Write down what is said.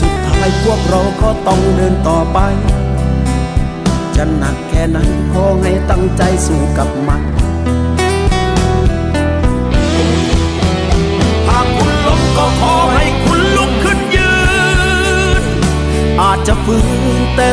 สุดท้ายพวกเราก็ต้องเดินต่อไป จะหนักแค่ไหนขอให้ตั้งใจสู้กับมันหากคุณล้มก็ขอให้คุณลุกขึ้นยืน อาจจะฝืนแต่